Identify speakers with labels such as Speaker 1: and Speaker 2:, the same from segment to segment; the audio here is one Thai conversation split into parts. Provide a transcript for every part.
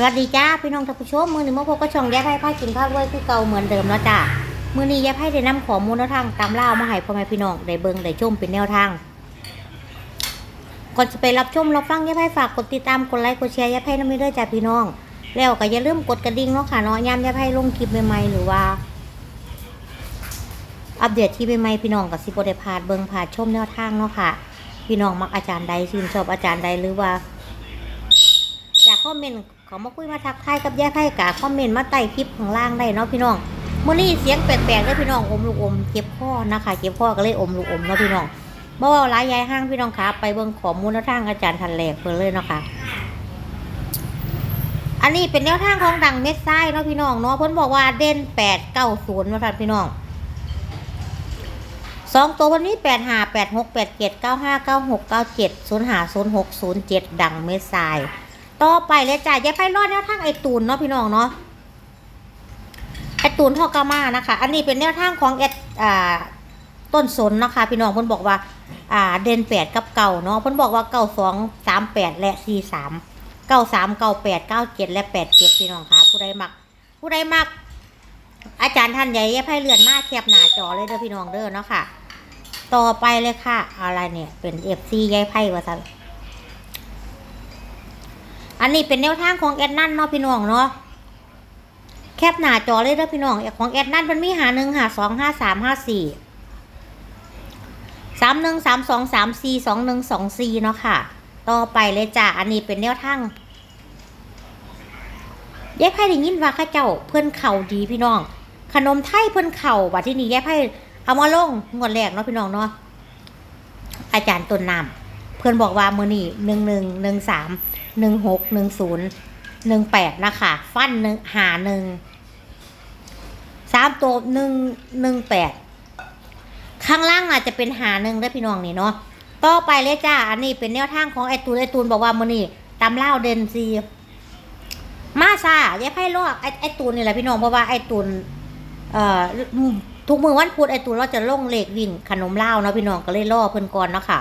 Speaker 1: สวัสดีจ้าพี่น้องท่านผู้ชมมือหนึ่งมาพบกับช่องแยายไพ่ไพากินข้าวด้วยคือเก่าเหมือนเดิมแล้วจ้ามือนี้ยายไพ่ได้นำขอมูลแนวทางตามเล่ามาให้พ่อแม่พี่น้องได้เบิ่งได้ชมเป็นแนวทางก่อนจะไปรับชมรับฟังแยายไพ่ฝากกดติดตามกดไลค์กดแชร์แยายไพ่น้ำมือด้วยจ้าพี่น้อง แล้วก็อย่าลืมกดกระดิ่งเนาะค่ะเนาะยามยายไพ่ลงคลิปใหม่ๆหรือว่า อัปเดตที่ใหม่ๆพี่น้องกับสิบได้พาดเบิ่งพาดชมแนวทางเนาะค่ะพี่น้องมักอาจารย์ใดชื่นชอบอาจารย์ใดหรือว่าจากคอมเมนต์ ขอมาคุยมาทักทายกับยายไพ่กาคอมเมนต์มาใต้คลิปข้างล่างได้เนาะพี่น้องมื่อนี้เสียงแปลกๆได้พี่น้องอมลูกอมเจ็บคอนะคะเจ็บคอก็เลยอมลูกอมเนาะพี่น้องเมื่อวานร้ายยายห้างพี่น้องคะไปเบิ่งข้อมูลแนวทางอาจารย์ทันแหลกเพิ่นเลยเนาะค่ะอันนี้เป็นแนวทางของดังเม็ดไส้เนาะพี่น้องเนาะเพิ่นบอกว่าเด่นแปดเก้าศูนย์มาทันพี่น้องสองตัววันนี้แปดห้าแปดหกแปดเจ็ดเก้าห้าเก้าหกเก้าเจ็ดศูนย์ห้าศูนย์หกศูนย์เจ็ดดังเม็ดไส้ ต่อไปเลยจ้ะยายไพ่รอดแนวทางไอตูนเนาะพี่น้องเนาะไอตูนทอกามานะคะ อันนี้เป็นแนวทางของเอดอ่าต้นสนนะคะ พี่น้องเพิ่นบอกว่า อ่า เด่นแปดกับเก่าเนาะเพิ่นบอกว่าเก่าสองสามแปดและสี่สามเก้าสามเก้าแปดเก้าเจ็ดและแปดเจ็ดพี่น้องคะผู้ใดมัก ผู้ใดมัก อาจารย์ท่านใหญ่ยายไพ่เลื่อนมาแคบหน้าจอเลยเด้อพี่น้องเด้อเนาะค่ะ ต่อไปเลยค่ะ อะไรเนี่ยเป็นเอฟซียายไพ่ว่าสัน อันนี้เป็นแนวทางของแอดนั่นเนาะพี่น้องเนาะแคบหน้าจอเลยเด้อพี่น้องของแอดนั่นมันมีหาหนึ่งหาสองห้าสามห้าสี่สามหนึ่งสามสองสามสี่สองหนึ่งสองสี่เนาะค่ะ ต่อไปเลยจ้ะอันนี้เป็นแนวทางยายไพ่ได้ยินว่าข้าเจ้าเพื่อนเข่าดีพี่น้อง ขนมไทยเพื่อนเข่าว่าที่นี่ยายไพ่เอามาลงงวดแรกเนาะพี่น้องเนาะอาจารย์ต้นน้ำเพื่อนบอกว่ามือนี่หนึ่งหนึ่งหนึ่งสาม หนึ่งหกหนึ่งศูนย์หนึ่งแปดนะคะฟันหนึ่งหาหนึ่งสามตัวหนึ่งหนึ่งแปดข้างล่างอาจจะเป็นหาหนึ่งได้พี่น้องนี่เนาะต่อไปเลยจ้า อันนี้เป็นแนวทางของไอตูนไอตูนบอกว่ามือนี่ตำเล่าเดนซีมาซาอย่าไพ่ลอกไอไอตูนนี่แหละพี่น้องเพราะว่าไอตูนเอ่อทุกมือวันพุธไอตูนเราจะลงเลขวิ่งขนมเล่าเนาะพี่น้องก็เลยล่อเพิ่นก่อนเนาะค่ะ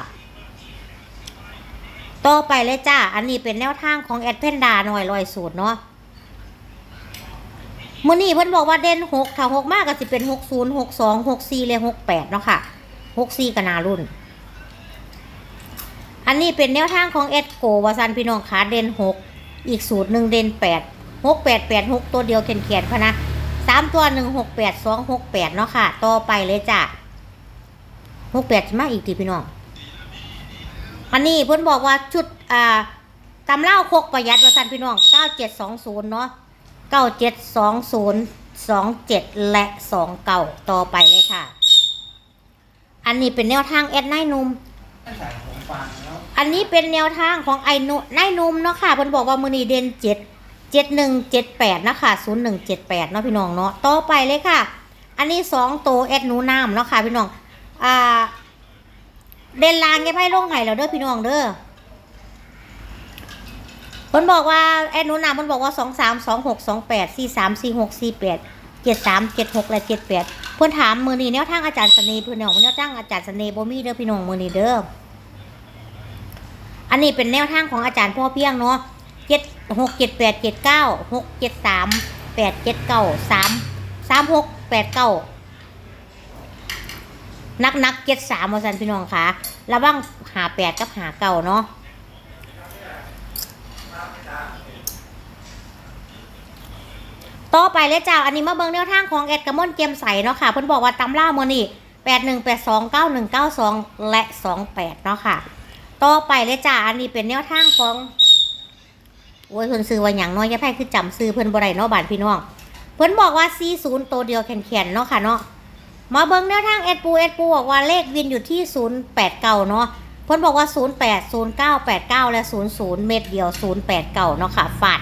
Speaker 1: ต่อไปเลยจ้า อันนี้เป็นแนวทางของแอดเพนดาหน่อยลอยสูตรเนาะมือนี่เพิ่นบอกว่าเด่นหกถ้าหกมากก็สิเป็นหกศูนย์หกสองหกสี่เลยหกแปดเนาะค่ะหกสี่ก็นารุ่น อันนี้เป็นแนวทางของเอสโกวาซันพี่น้องขาเด่นหกอีกสูตรหนึ่งเด่นแปดหกแปดแปดหกตัวเดียวเขียนเขียนพะนะสามตัวหนึ่งหกแปดสองหกแปดเนาะค่ะ ต่อไปเลยจ้ะหกแปดจะมาอีกทีพี่น้อง อันนี้เพิ่นบอกว่าชุดอ่าตำเล่าคกประหยัดวาซันพี่น้องเก้าเจ็ดสองศูนย์เนาะเก้าเจ็ดสองศูนย์สองเจ็ดและสองเก่าต่อไปเลยค่ะ อันนี้เป็นแนวทางแอดไนนุ่มอันนี้เป็นแนวทางของไอ้นุนายหนุ่มเนาะค่ะเพิ่นบอกว่ามือนีเด่นเจ็ดเจ็ดหนึ่งเจ็ดแปดนะคะศูนย์หนึ่งเจ็ดแปดเนาะพี่น้องเนาะต่อไปเลยค่ะ อันนี้สองโตแอดนูน้ำเนาะค่ะพี่น้องอ่า เด่นลางแกไพ่ลงไห้แล้วเด้อพี่น้องเด้อเพิ่นบอกว่าแอดนูน้ำเพิ่นบอกว่าสองสามสองหกสองแปดสี่สามสี่หกสี่แปดเจ็ดสามเจ็ดหกและเจ็ดแปดเพิ่อนถามมือนี้แนวทางอาจารย์เสน่ห์เพิ่นเอาแนวทางอาจารย์เสน่ห์บ่มีเด้อพี่น้องมือนี้เด้ออันนี้เป็นแนวทางของอาจารย์พ่อเพียงเนาะเจ็ดหกเจ็ดแปดเจ็ดเก้าหกเจ็ดสามแปดเจ็ดเก้าสามสามหกแปดเก้า นักนักเจ็ดสามมาสันพี่น้องคะระวังหาแปดกับหาเก้าเนาะต่อไปเลยจ้า อันนี้มาเบิ่งแนวทางของแอดกระมอนเกมใสเนาะค่ะ เพิ่นบอกว่าตำล่ามือนี่แปดหนึ่งแปดสองเก้าหนึ่งเก้าสองและสองแปดเนาะค่ะ ต่อไปเลยจ้า อันนี้เป็นแนวทางของโอ้ยเพิ่นซื้อว่าหยังน้อยแค่ไพ่คือจำซื้อเพิ่นบ่ได้เนาะบานพี่น้อง เพิ่นบอกว่า 40 ตัวเดียวแข็งๆเนาะค่ะเนาะ มาเบิ่งแนวทางเอ็ดปูเอ็ดปูบอกว่าเลขวินอยู่ที่089เก่าเนาะเพิ่นบอกว่า 08 0989 และ 00 เม็ดเดียว 089เนาะค่ะ ฝาด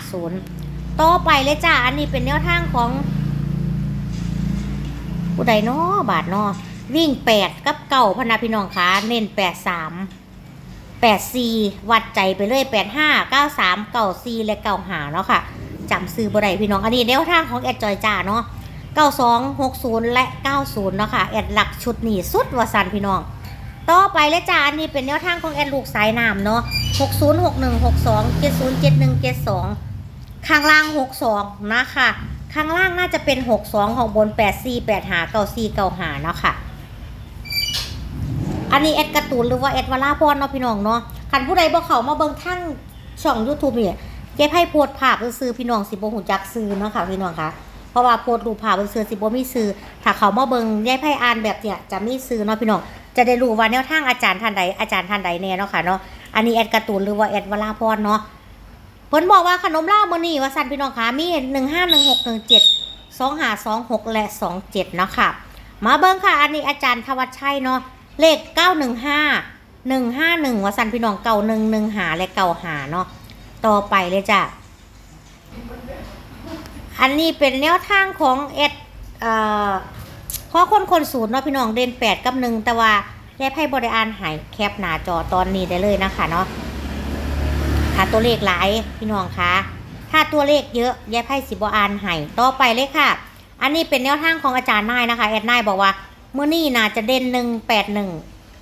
Speaker 1: 0 ต่อไปเลยจ้า อันนี้เป็นแนวทางของผู้ใดเนาะบาทเนาะวิ่ง 8 กับเก่าพนาพี่น้องคะเน้น 83แปดสี่วัดใจไปเลยแปดห้าเก้าสามเก้าสี่และเก้าหาเนาะค่ะจำซื้อบ่ได้พี่น้อง อันนี้แนวทางของแอดจอยจ้าเนาะ เก้าสองหกศูนย์และเก้าศูนย์เนาะค่ะแอดหลักชุดนี้สุดวสันพี่น้อง ต่อไปเลยจ้าอันนี้เป็นแนวทางของแอดลูกสายน้ำเนาะหกศูนย์หกหนึ่งหกสองเจ็ดศูนย์เจ็ดหนึ่งเจ็ดสองข้างล่างหกสองนะคะ ข้างล่างน่าจะเป็นหกสองของบนแปดสี่แปดหาเก้าสี่เก้าหานาะค่ะ อันนี้แอดกร์ตูนหรือว่าแอดวาลาพรเนาะพี่น้องเนาะคันผู้ใดบ่เขามาเบิ่งทั้งช่อง YouTube เนี่ยเก็บให้โพสต์ภาพซื้อพี่น้องสิบ่ฮู้จักซื้อเนาะค่ะพี่น้องคะ เพราะว่าโพสต์รูปภาพซื้อสิบ่มีซื้อถ้าเขามาเบิ่งยายไพ่อ่านแบบเนี่ยจะมีซื้อเนาะพี่น้องจะได้รู้ว่าแนวทางอาจารย์ท่านใดอาจารย์ท่านใดแน่เนาะค่ะเนาะอันนี้แอดการ์ตูนหรือว่าแอดวลาพรเนาะเพิ่นบอกว่าขนมลามื้อนี้ว่าซั่นพี่น้องคะมี151617 2526 และ 27 เนาะค่ะ มาเบิ่งค่ะ อันนี้อาจารย์ทวัชชัยเนาะ เลข 915 151ว่าสันพี่น้องเก่าหนึ่งหนึ่งหาและเก่าหาเนาะ ต่อไปเลยจ้ะ อันนี้เป็นแนวทางของเอ็ดเอ่อข้อคนคนศูนย์เนาะพี่น้องเด่น8กับหนึ่งแต่ว่าแยกให้บริอานหายแคปหน้าจอตอนนี้ได้เลยนะคะเนาะถ้าตัวเลขหลายพี่น้องคะถ้าตัวเลขเยอะแยกให้สิบอานให้ต่อไปเลยค่ะ อันนี้เป็นแนวทางของอาจารย์นายนะคะแอดนายบอกว่าเมื่อนี้น่าจะเด่นหนึ่งแปดหนึ่ง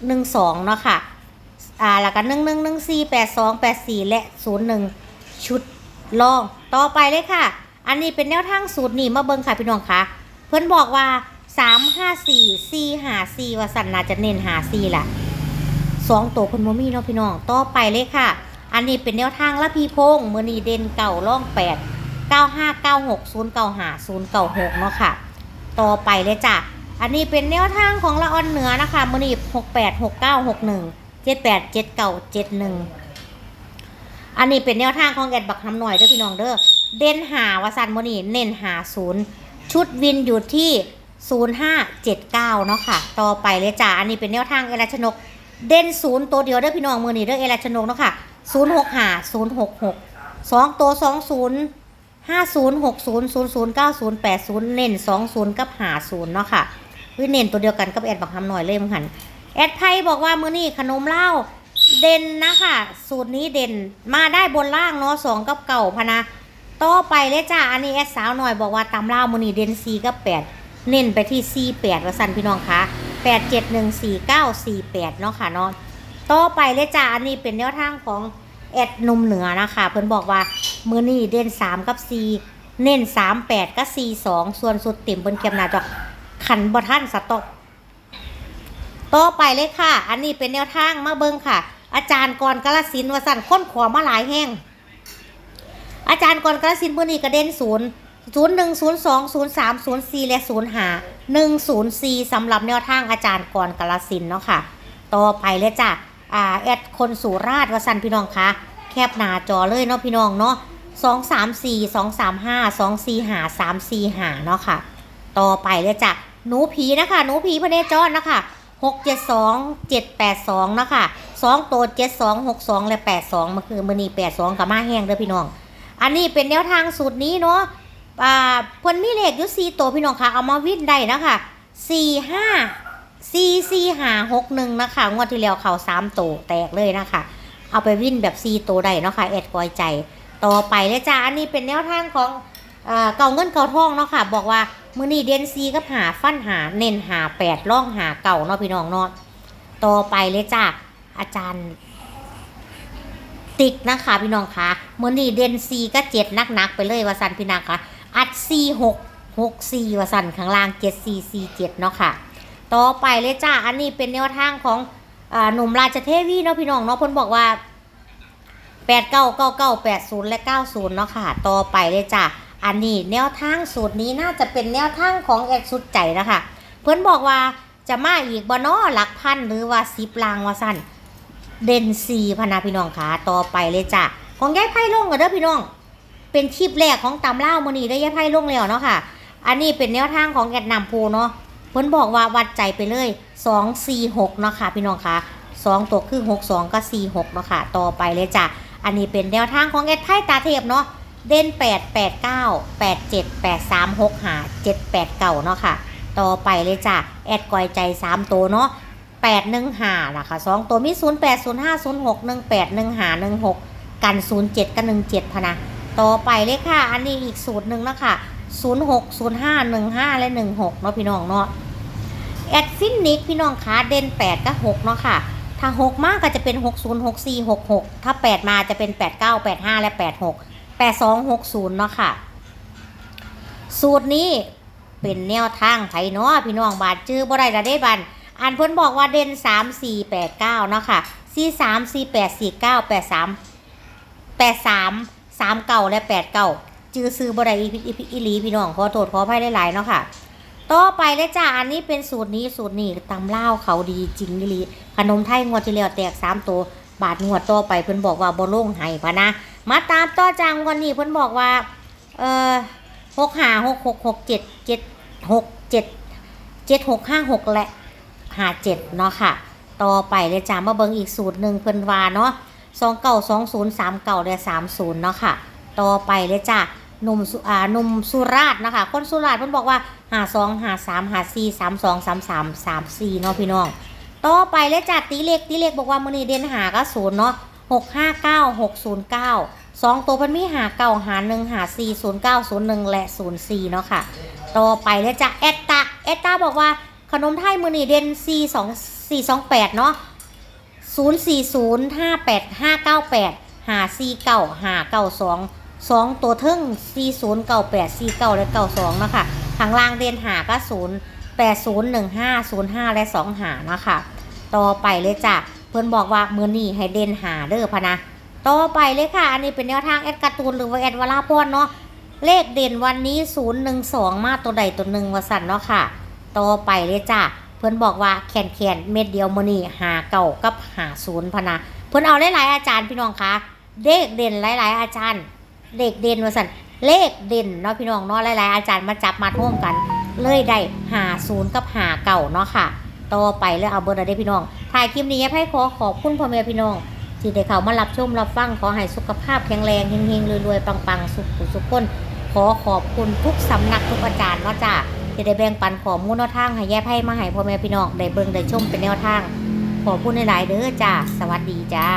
Speaker 1: หนึ่งสองเนาะค่ะอ่าแล้วก็หนึ่งหนึ่งหนึ่งสี่แปดสองแปดสี่และศูนย์หนึ่งชุดลองต่อไปเลยค่ะ อันนี้เป็นแนวทางสูตรนี่มาเบิ่งค่ะพี่น้องคะเพิ่นบอกว่าสามห้าสี่สี่หาสี่ว่าสันนาจะเน้นหาสี่ล่ะสองตัวคนโมมี่เนาะพี่น้องต่อไปเลยค่ะ อันนี้เป็นแนวทางละพีพงมือนีเด่นเก่าล่องแปดเก้าห้าเก้าหกศูนย์เก้าหาศูนย์เก้าหกเนาะค่ะ ต่อไปเลยจ้ะอันนี้เป็นแนวทางของละออนเหนือนะคะมือนีหกแปดหกเก้าหกหนึ่งเจ็ดแปดเจ็ดเก้าเจ็ดหนึ่งอันนี้เป็นแนวทางของแอดบักน้ำหน่อยเด้อพี่น้องเด้อ เด่นหาวาสันโมนีเน้นหาศูนย์ชุดวินอยู่ที่ศูนย์ห้าเจ็ดเก้าเนาะค่ะ ต่อไปเลยจ้ะอันนี้เป็นแนวทางเอราชนก เด่นศูนย์ตัวเดียวเด้อพี่น้องมือนีเด้อเอราชนกเนาะค่ะศูนย์หกหาศูนย์หกหกสองตัวสองศูนย์ห้าศูนย์หกศูนย์ศูนย์เก้าศูนย์แปดศูนย์เน้นสองศูนย์กับหาศูนย์เนาะค่ะคือเน้นตัวเดียวกันกับแอดบักทำหน่อยเลยมั้งหัน แอดไทยบอกว่ามือนี่ขนมเหล้าเด่นนะคะ สูตรนี้เด่นมาได้บนล่างเนาะสองกับเก่าพนะ ต่อไปเลยจ้า อันนี้แอดสาวหน่อยบอกว่าตำเหล้ามือนี่เด่นสีกับแปดเน้นไปที่สี่แปดว่าสันพี่น้องคะแปดเจ็ดหนึ่งสี่เก้าสี่แปดเนาะค่ะเนาะต่อไปเลยจ้า อันนี้เป็นแนวทางของแอดนุ่มเหนือนะคะ เพิ่นบอกว่ามือนี่เด่น3กับ4เน้น3 8กับ4 2ส่วนสุดติ่มเพิ่นเก็บหนาจอขันบ่ท่านสต็อกต่อไปเลยค่ะ อันนี้เป็นแนวทางมาเบิงค่ะ อาจารย์กรกาลสินวสันค้นขวามาหลายแห้ง อาจารย์กรกาลสินธุ์มื้อนี้ก็เด่นศูนย์ศูนย์หนึ่งศูนย์สองศูนย์สามศูนย์สี่และศูนย์หาหนึ่งศูนย์สี่สำหรับแนวทางอาจารย์กรกาลสินเนาะค่ะ ต่อไปเลยจ้ะอ่าแอดคนสุราชวสันพี่น้องคะแคบหน้าจอเลยเนาะพี่น้องเนาะสองสามสี่สองสามห้าสองสี่หาสามสี่หาเนาะค่ะ ต่อไปเลยจ้ะหนูผีนะคะหนูผีพระเนจรนะคะหกเจ็ดสองเจ็ดแปดสองนะคะสองตัวเจ็ดสองหกสองและแปดสองมันคือมันนี่แปดสองกับมาแห้งเด้อพี่น้อง อันนี้เป็นแนวทางสูตรนี้เนาะอ่าเพิ่นมีเลขอยู่สี่ตัวพี่น้องค่ะ เอามาวิ่นได้นะคะสี่ห้าซีซีหาหกหนึ่งนะคะงวดที่แล้วเขาสามตัวแตกเลยนะคะ เอาไปวิ่นแบบซีตัวได้เนาะค่ะแอดกอยใจต่อไปเลยจ้าอันนี้เป็นแนวทางของเอ่อเก่าเงินเก่าทองเนาะค่ะ บอกว่ามือนี้เดนซีกับหาฟันหาเน้นหาแปดล่องหาเก่าเนาะพี่น้องเนาะต่อไปเลยจ้าอาจารย์ ติ๊กนะคะพี่น้องคะมือนี้เดนซีก็เจ็ดนักๆไปเลยวาสันพี่นางคะอัดซีหกหกซีวาสันข้างล่างเจ็ดซีซีเจ็ดเนาะค่ะ ต่อไปเลยจ้าอันนี้เป็นแนวทางของอหนุ่มราชเทวีเนาะพี่น้องเนาะพนบอกว่าแปดเก้าเก้าเก้าแปดศูนย์และเก้าศูนย์เนาะค่ะ ต่อไปเลยจ้าอันนี้แนวทางสูตรนี้น่าจะเป็นแนวทางของแอดสุดใจนะคะเพิ่นบอกว่าจะมาอีกบ่นาะหลักพันหรือว่าสิบลางว่าสั้น เด่นสีพนาพี่น้องคะต่อไปเลยจ้าของยายไพ่ลงกันเด้อพี่น้อง เป็นคลิปแรกของตำเล่ามือนี้ได้ยายไพ่ลงแล้วเนาะค่ะ อันนี้เป็นแนวทางของแอดนำพูเนาะเพิ่นบอกว่าวัดใจไปเลย2 4 6เนาะค่ะพี่น้องคะ2ตัวคือ6 2ก็4 6เนาะค่ะต่อไปเลยจ้ะอันนี้เป็นแนวทางของแอดไทยตาเทพเนาะเด่น8 8 9 8 7 8 3 6หา7 8 9เนาะค่ะ ต่อไปเลยจ้ะแอดกอยใจ3ตัวเนาะ 8 1หานะคะ2ตัวมี0 8 0 5 0 6 1 8 1หา1 6กัน0 7กับ1 7พนะต่อไปเลยค่ะ อันนี้อีกสูตรหนึ่งนะคะ06 05 15และ16เนาะพี่น้องเนาะแอดฟินนิกพี่น้องคะเด่น8กับ6เนาะค่ะ ถ้า6มากก็จะเป็น60 64 66ถ้า8มาจะเป็น89 85และ86 8260เนาะค่ะ สูตรนี้เป็นแนวทางไผเนาะพี่น้องบาดจื้อบ่ได้ละเด้บัน อันเพิ่นบอกว่าเด่น3 4 8 9เนาะค่ะ4 3 4 8 4 9 8 3 8 3 3 9และ8 9จื้อซื้อบ่ได้อีอีอีลีพี่น้องขอโทษขออภัยหลายๆเนาะค่ะต่อไปเลยจ้า อันนี้เป็นสูตรนี้สูตรนี้ตำเล่าเขาดีจริงลีขนมไทยงวดที่แล้วแตก3ตัว บาทงวดต่อไปเพิ่นบอกว่าบ่ลงให้พะนะ มาตามต่อจังวันนี้เพิ่นบอกว่า เอ่อหกห้าหกหกหกเจ็ดเจ็ดหกเจ็ดเจ็ดหกห้าหกแหละ ห้าเจ็ดเนาะค่ะ ต่อไปเลยจ้ามาเบิ่งอีกสูตรหนึ่งเพิ่นว่าเนาะสองเก้าสองศูนย์สามเก้าและสามศูนย์เนาะค่ะ ต่อไปเลยจ้าหนุ่มสุอ่าหนุ่มสุราต์นะคะ คนสุราต์เพิ่นบอกว่าหาสองหาสามหาสี่สามสองสามสามสามสี่เนาะพี่น้อง ต่อไปเลยจ้าตีเล็กตีเล็กบอกว่ามือนี้เด่นหาก็ศูนย์เนาะหกห้าเก้าหกศูนย์เก้าสองตัวมันมีหาเก่าหาหนึ่งหาสี่ศูนย์เก้าศูนย์หนึ่งและศูนย์สี่เนาะค่ะ ต่อไปเลยจ้ะเอตตาเอตตาบอกว่า ขนมไทยมือนีเดนสี่สองสี่สองแปดเนาะศูนย์สี่ศูนย์ห้าแปดห้าเก้าแปดหาซีเก้าหาเก้าสองสองตัวเทึ่งสี่ศูนย์เก้าแปดซีเก้าและเก้าสองเนาะค่ะข้างล่างเดนหาก็ศูนย์แปดศูนย์หนึ่งห้าศูนย์ห้าและสองหาเนาะค่ะต่อไปเลยจ้ะเพื่อนบอกว่ามือนี่ให้เดนหาเด้อพะนะต่อไปเลยค่ะ อันนี้เป็นแนวทางแอดการ์ตูนหรือว่าแอดวลาพรเนาะเลขเด่นวันนี้ 0 1 2 มาตัวใดตัวหนึ่งวสันเนาะค่ะ ต่อไปเลยจ้ะเพื่อนบอกว่าแขนแขนเม็ดเดียวมือนี่หาเก่ากับหาศูนย์พนะเพื่อนเอาหลายๆอาจารย์พี่น้องคะเลขเด่นหลาย ๆ อาจารย์เลขเด่นวสันเลขเด่นเนาะพี่น้องเนาะหลาย ๆ อาจารย์มาจับมาท่วมกัน เลยได้หาศูนย์กับหาเก่าเนาะค่ะต่อไปเลยเอาเบอร์อะไรพี่น้องถ่ายคลิปนี้ให้ขอขอบคุณพ่อแม่พี่น้องที่ได้เขามารับชมรับฟังขอให้สุขภาพแข็งแรงเฮงๆรวยๆปังๆ สุขสุขคนขอขอบคุณทุกสำนักทุกอาจารย์เนาะจ้า จะได้แบ่งปันข้อมูลแนวทางให้แย่ให้มาให้พ่อแม่พี่น้องได้เบิ่งได้ชมเป็นแนวทางขอบคุณหลายๆเด้อจ้า สวัสดีจ้า